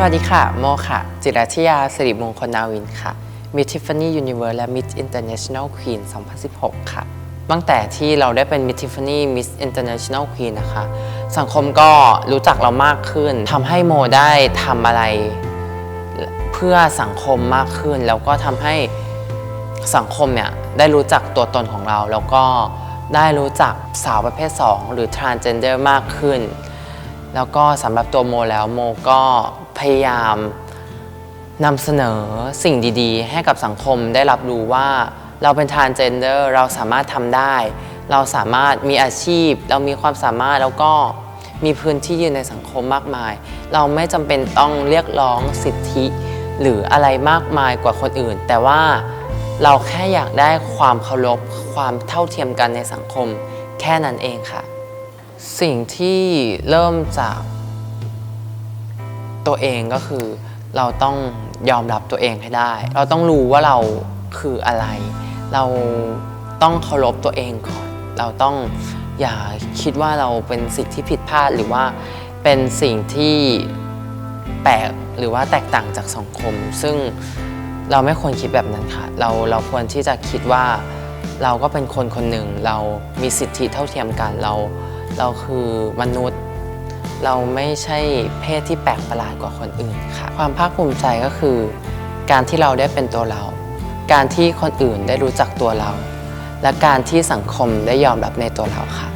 สวัสดีค่ะ โมค่ะ จิรัชยาสิริมงคลนาวินค่ะ Miss Tiffany Universe และ Miss International Queen 2016 ค่ะ ตั้งแต่ที่เราได้เป็น Miss Tiffany Miss International Queen นะคะ สังคมก็รู้จักเรามากขึ้นทำให้โมได้ทำอะไรเพื่อสังคมมากขึ้น แล้วก็ทำให้สังคมเนี่ยได้รู้จักตัวตนของเรา แล้วก็ได้รู้จักสาวประเภท 2 หรือ transgender มากขึ้น แล้วก็สำหรับตัวโมแล้วโมก็พยายามนำเสนอสิ่งดีๆ ให้กับสังคมได้รับรู้ว่าเราเป็น transgender เราสามารถทำได้ เราสามารถมีอาชีพ เรามีความสามารถแล้วก็มีพื้นที่ยืนในสังคมมากมาย เราไม่จำเป็นต้องเรียกร้องสิทธิ หรืออะไรมากมายกว่าคนอื่น แต่ว่าเราแค่อยากได้ความเคารพความเท่าเทียมกันในสังคม แค่นั้นเองค่ะ สิ่งที่เริ่มจากตัวเองก็คือ เราต้องยอมรับตัวเองให้ได้ เราต้องรู้ว่าเราคืออะไร เราต้องเคารพตัวเองก่อน เราต้องอย่าคิดว่าเราเป็นสิ่งที่ผิดพลาดหรือว่าเป็นสิ่งที่แปลกหรือว่าแตกต่างจากสังคม ซึ่งเราไม่ควรคิดแบบนั้นค่ะ เราเราควรที่จะคิดว่าเราก็เป็นคนคนหนึ่ง เรามีสิทธิเท่าเทียมกันเรา เราคือมนุษย์ เราไม่ใช่เพศที่แปลกประหลาดกว่าคนอื่นค่ะ ความภาคภูมิใจก็คือ การที่เราได้เป็นตัวเรา การที่คนอื่นได้รู้จักตัวเรา และการที่สังคมได้ยอมรับในตัวเราค่ะ